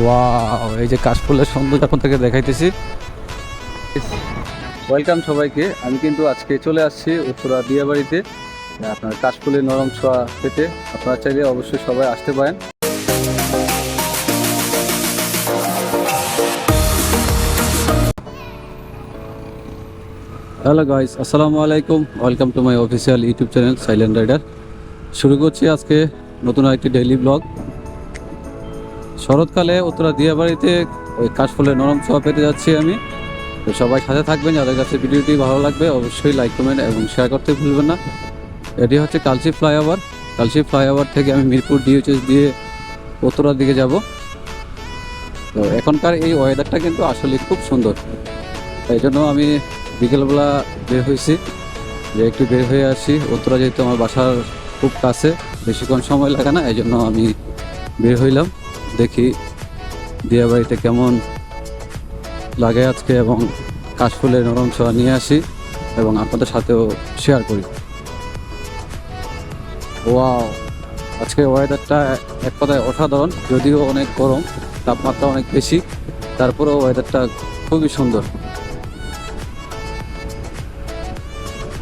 Wow এই যে কাশফুলের সৌন্দর্য থেকে দেখাইতেছি। ওয়েলকাম সবাইকে। আমি কিন্তু আজকে চলে আসছি উত্তরা দিয়াবাড়িতে আপনার কাশফুলের নরম ছোঁয়া পেতে। আপনারা চাইলে অবশ্যই সবাই আসতে পারেন। হ্যালো গাইস আসসালামু আলাইকুম। Welcome to my official YouTube channel silent rider শুরু করছি আজকে নতুন একটি ডেইলি ব্লগ শরৎকালে উত্তরা দিয়াবাড়িতে ওই কাশফুলের নরম ছোঁয়া পেতে যাচ্ছি আমি। তো সবাই সাথে থাকবেন, যাদের কাছে ভিডিওটি ভালো লাগবে অবশ্যই লাইক কমেন্ট এবং শেয়ার করতে ভুলবেন না। এটি হচ্ছে কালসি ফ্লাইওভার। কালসি ফ্লাইওভার থেকে আমি মিরপুর ডিএইচএস দিয়ে উত্তরার দিকে যাব। তো এখনকার এই ওয়েদারটা কিন্তু আসলে খুব সুন্দর। এই জন্য আমি বিকেলবেলা বের হয়েছি। যে একটু বের হয়ে আসি। উত্তরা যেহেতু আমার বাসার খুব কাছে, বেশিক্ষণ সময় লাগে না, এই জন্য আমি বের হইলাম। দেখি দিয়াবাড়িতে কেমন লাগে আজকে এবং কাশফুলের নরম ছোঁয়া নিয়ে আসি এবং আপনাদের সাথেও শেয়ার করি। ওয়াও আজকে ওয়েদারটা এক কথায় অসাধারণ, যদিও অনেক গরম, তাপমাত্রা অনেক বেশি, তারপরেও ওয়েদারটা খুবই সুন্দর।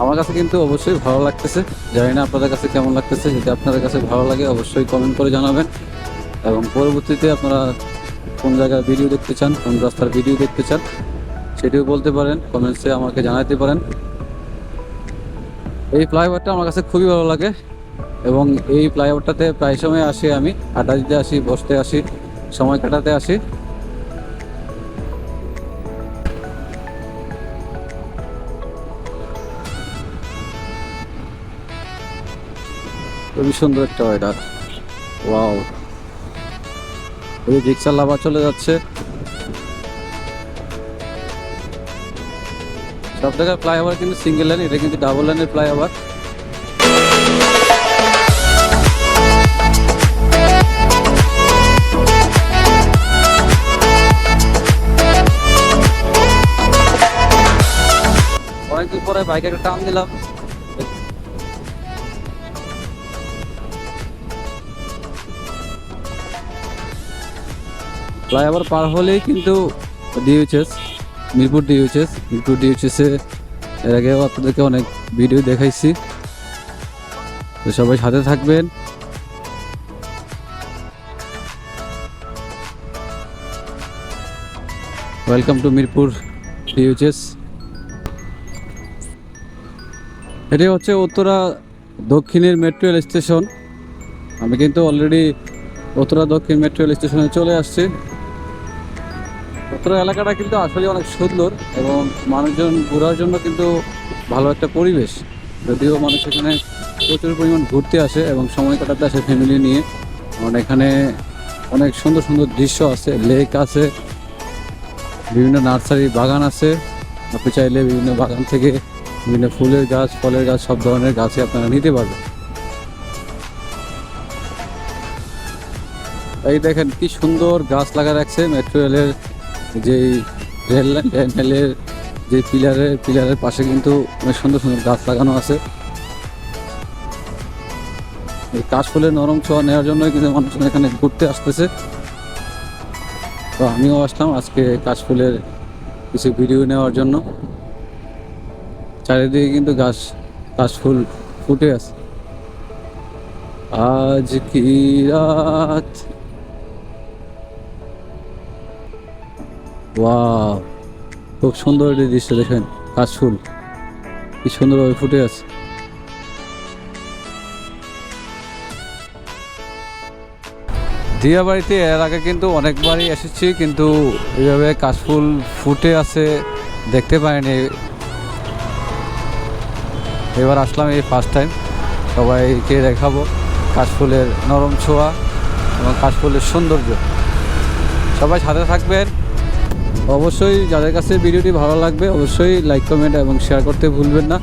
আমার কাছে কিন্তু অবশ্যই ভালো লাগতেছে। জানি না আপনাদের কাছে কেমন লাগতেছে, যদি আপনাদের কাছে ভালো লাগে অবশ্যই কমেন্ট করে জানাবেন। এবং পরবর্তীতে আপনারা কোন জায়গায় ভিডিও দেখতে চান, কোন রাস্তার ভিডিও দেখতে চান, সেটিও বলতে পারেন কমেন্টসে আমাকে জানাতে পারেন। এই ফ্লাইওভারটা আমার কাছে খুবই ভালো লাগে এবং এই ফ্লাইওভারটাতে প্রায় সময় আসি আমি আড্ডা দিতে আসি, বসতে আসি, সময় কাটাতে আসি। খুবই সুন্দর একটা ওয়েদার ওয়াও রিক্সা লাভা চলে যাচ্ছে। সব জায়গায় ফ্লাইওভার কিন্তু সিঙ্গেল লাইন এটা কিন্তু ডাবল লাইনের ফ্লাইওভার। অনেকদিন পরে বাইকে একটা টান দিলাম। ফ্লাইওভার পার হলেই কিন্তু ডিউচএস মিরপুর ডিউচএস মিরপুর ডিউচএসে এর আগেও আপনাদেরকে অনেক ভিডিও দেখাইছি। তো সবাই সাথে থাকবেন। ওয়েলকাম টু মিরপুর ডিউচএস এটি হচ্ছে উত্তরা দক্ষিণের মেট্রো রেল স্টেশন আমি কিন্তু অলরেডি উত্তরা দক্ষিণ মেট্রো রেল স্টেশনে চলে আসছি। উত্তরা এলাকাটা কিন্তু আসলে অনেক সুন্দর এবং মানুষজন ঘোরার জন্য কিন্তু ভালো একটা পরিবেশ। যদিও মানুষ এখানে প্রচুর পরিমাণ ঘুরতে আসে এবং সময় কাটাতে আসে ফ্যামিলি নিয়ে। কারণ এখানে অনেক সুন্দর সুন্দর দৃশ্য আছে লেক আছে, বিভিন্ন নার্সারি বাগান আছে। আপনি চাইলে বিভিন্ন বাগান থেকে বিভিন্ন ফুলের গাছ, ফলের গাছ, সব ধরনের গাছই আপনারা নিতে পারবেন। এই দেখেন কি সুন্দর গাছ লাগা রাখছে মেট্রো রেলের যেই রেল রেলের যে পিলারের পিলারের পাশে কিন্তু অনেক সুন্দর সুন্দর গাছ লাগানো আছে। এই কাশফুলের নরম ছোঁয়া নেওয়ার জন্যই কিন্তু মানুষজন এখানে ঘুরতে আসতেছে। তো আমিও আসলাম আজকে কাশফুলের কিছু ভিডিও নেওয়ার জন্য। চারিদিকে কিন্তু গাছ কাশফুল ফুটে আছে। আজ কি রাত? ওয়াও খুব সুন্দর একটি দৃশ্য, দেখেন। কাশফুল কি সুন্দরভাবে ফুটে আছে। দিয়াবাড়িতে এর আগে কিন্তু অনেকবারই এসেছি, কিন্তু এইভাবে কাশফুল ফুটে আছে, দেখতে পাইনি। এবার আসলাম এই ফার্স্ট টাইম সবাইকে দেখাবো কাশফুলের নরম ছোঁয়া এবং কাশফুলের সৌন্দর্য। সবাই সাথে থাকবেন। অবশ্যই যাদের কাছে ভিডিওটি ভালো লাগবে, অবশ্যই লাইক কমেন্ট এবং শেয়ার করতে ভুলবেন না।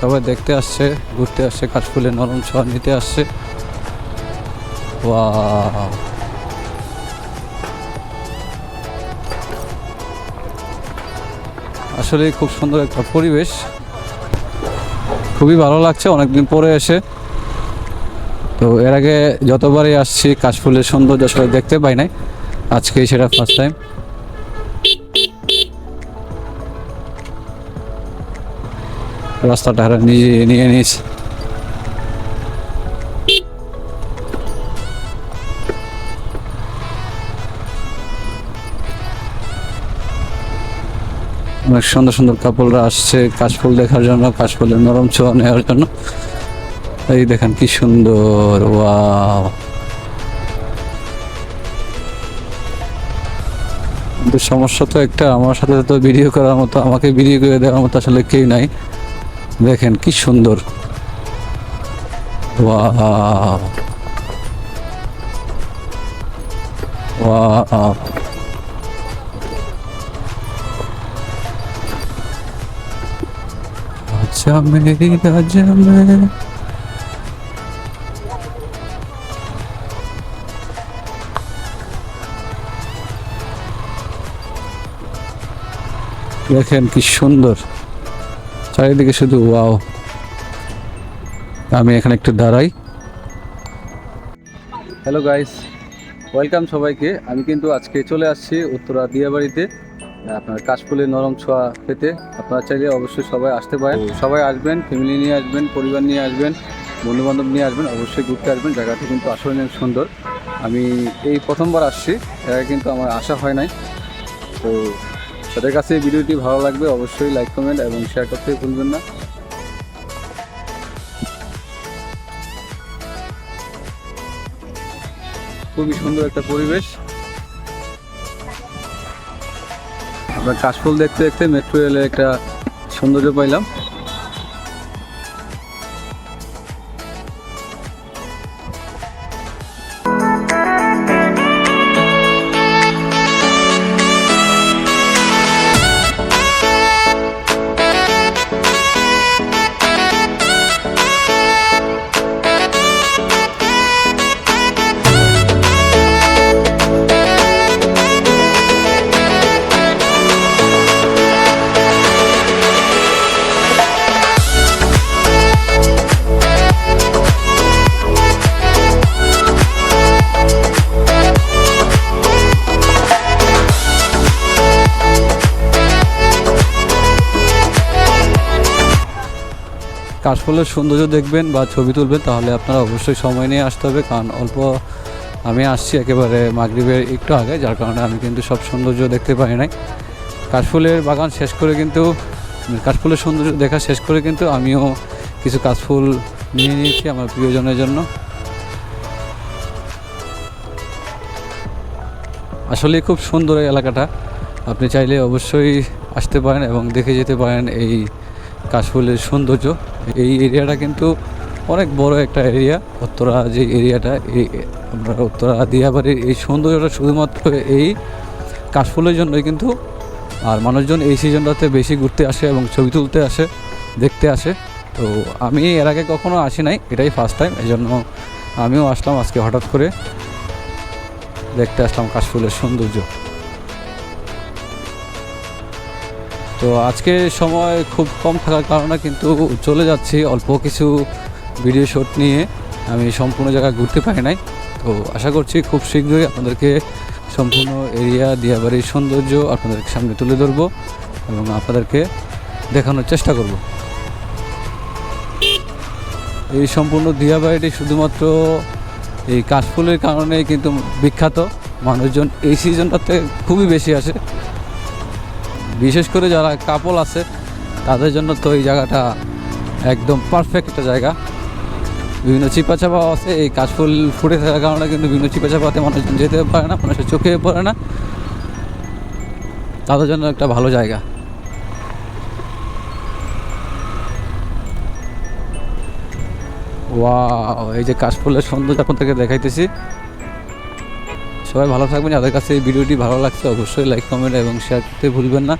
সবাই দেখতে আসছে, ঘুরতে আসছে কাশফুলের নরম ছোঁয়া নিতে আসছে। ওয়াও আসলে খুব সুন্দর একটা পরিবেশ। খুবই ভালো লাগছে, অনেকদিন পরে এসে। তো এর আগে যতবারই আসছি, কাশফুলের সৌন্দর্য আসলে দেখতে পাই নাই। আজকেই সেটা ফার্স্ট টাইম রাস্তাটা নিয়ে নিয়ে নিস অনেক সুন্দর সুন্দর কাপড়রা আসছে, কাশফুল দেখার জন্য, কাশফুলের নরম ছোঁয়া নেওয়ার জন্য। এই দেখেন কি সুন্দর, ওয়াও। কিন্তু সমস্যা তো একটা, আমার সাথে তো ভিডিও করার মতো, আমাকে ভিডিও করে দেওয়ার মতো আসলে কেউ নাই। দেখেন কি সুন্দর। ওয়াও। ওয়াও। বাদশাহ মেরি রাজা মে দেখেন কি সুন্দর। চারিদিকে শুধু ওয়াও। আমি এখানে একটু দাঁড়াই। হ্যালো গাইস ওয়েলকাম সবাইকে। আমি কিন্তু আজকে চলে আসছি উত্তরা দিয়াবাড়িতে। আপনার কাশফুলের নরম ছোঁয়া পেতে আপনারা চাইলে অবশ্যই সবাই আসতে পারেন। সবাই আসবেন ফ্যামিলি নিয়ে আসবেন, পরিবার নিয়ে আসবেন বন্ধু বান্ধব নিয়ে আসবেন, অবশ্যই ঘুরতে আসবেন। জায়গাটি কিন্তু আসলে অনেক সুন্দর। আমি এই প্রথমবার আসছি, এর কিন্তু আমার আশা হয় নাই। তো তাদের কাছে ভিডিওটি ভালো লাগবে অবশ্যই লাইক কমেন্ট এবং শেয়ার করতে ভুলবেন না। খুবই সুন্দর একটা পরিবেশ। আমরা কাশফুল দেখতে দেখতে মেট্রো রেলের একটা সৌন্দর্য পাইলাম। কাশফুলের সৌন্দর্য দেখবেন বা ছবি তুলবেন, তাহলে আপনারা অবশ্যই সময় নিয়ে আসতে হবে। কারণ অল্প আমি আসছি একেবারে মাগরিবের একটু আগে, যার কারণে আমি কিন্তু সব সৌন্দর্য দেখতে পাই নাই। কাশফুলের বাগান শেষ করে কিন্তু কাশফুলের সৌন্দর্য দেখা শেষ করে কিন্তু আমিও কিছু কাশফুল নিয়ে নিয়েছি আমার প্রিয়জনের জন্য। আসলে খুব সুন্দর এই এলাকাটা। আপনি চাইলে অবশ্যই আসতে পারেন এবং দেখে যেতে পারেন এই কাশফুলের সৌন্দর্য। এই এরিয়াটা কিন্তু অনেক বড় একটা এরিয়া। উত্তরা যে এরিয়াটা, এই আমরা উত্তরা দিয়াবাড়ির এই সৌন্দর্যটা শুধুমাত্র এই কাশফুলের জন্যই কিন্তু। আর মানুষজন এই সিজনটাতে বেশি ঘুরতে আসে এবং ছবি তুলতে আসে, দেখতে আসে। তো আমি এর আগে কখনো আসি নাই, এটাই ফার্স্ট টাইম এই জন্য আমিও আসলাম আজকে হঠাৎ করে। দেখতে আসলাম কাশফুলের সৌন্দর্য। তো আজকে সময় খুব কম থাকার কারণে কিন্তু চলে যাচ্ছি অল্প কিছু ভিডিও শুট নিয়ে। আমি সম্পূর্ণ জায়গা ঘুরতে পারি নাই। তো আশা করছি খুব শীঘ্রই আপনাদেরকে সম্পূর্ণ এরিয়া দিয়াবাড়ির সৌন্দর্য আপনাদের সামনে তুলে ধরবো এবং আপনাদেরকে দেখানোর চেষ্টা করব। এই সম্পূর্ণ দিয়াবাড়িটি শুধুমাত্র এই কাশফুলের কারণে কিন্তু বিখ্যাত। মানুষজন এই সিজনটাতে খুবই বেশি আসে। বিশেষ করে যারা কাপল আছে, তাদের জন্য তো এই জায়গাটা একদম পারফেক্ট একটা জায়গা। বিভিন্ন চিপা চাপা আছে, এই কাশফুল ফুটে থাকার কারণে কিন্তু বিভিন্ন চিপা চাপাতে মানুষজন যেতে পারে না, মানুষের চোখে পড়ে না। তাদের জন্য একটা ভালো জায়গা। ওয়াও, এই যে কাশফুলের সৌন্দর্য আপনাদেরকে দেখাইতেছি। সবাই ভালো থাকবেন। যাদের কাছে এই ভিডিওটি ভালো লাগছে, অবশ্যই লাইক কমেন্ট এবং শেয়ার করতে ভুলবেন না।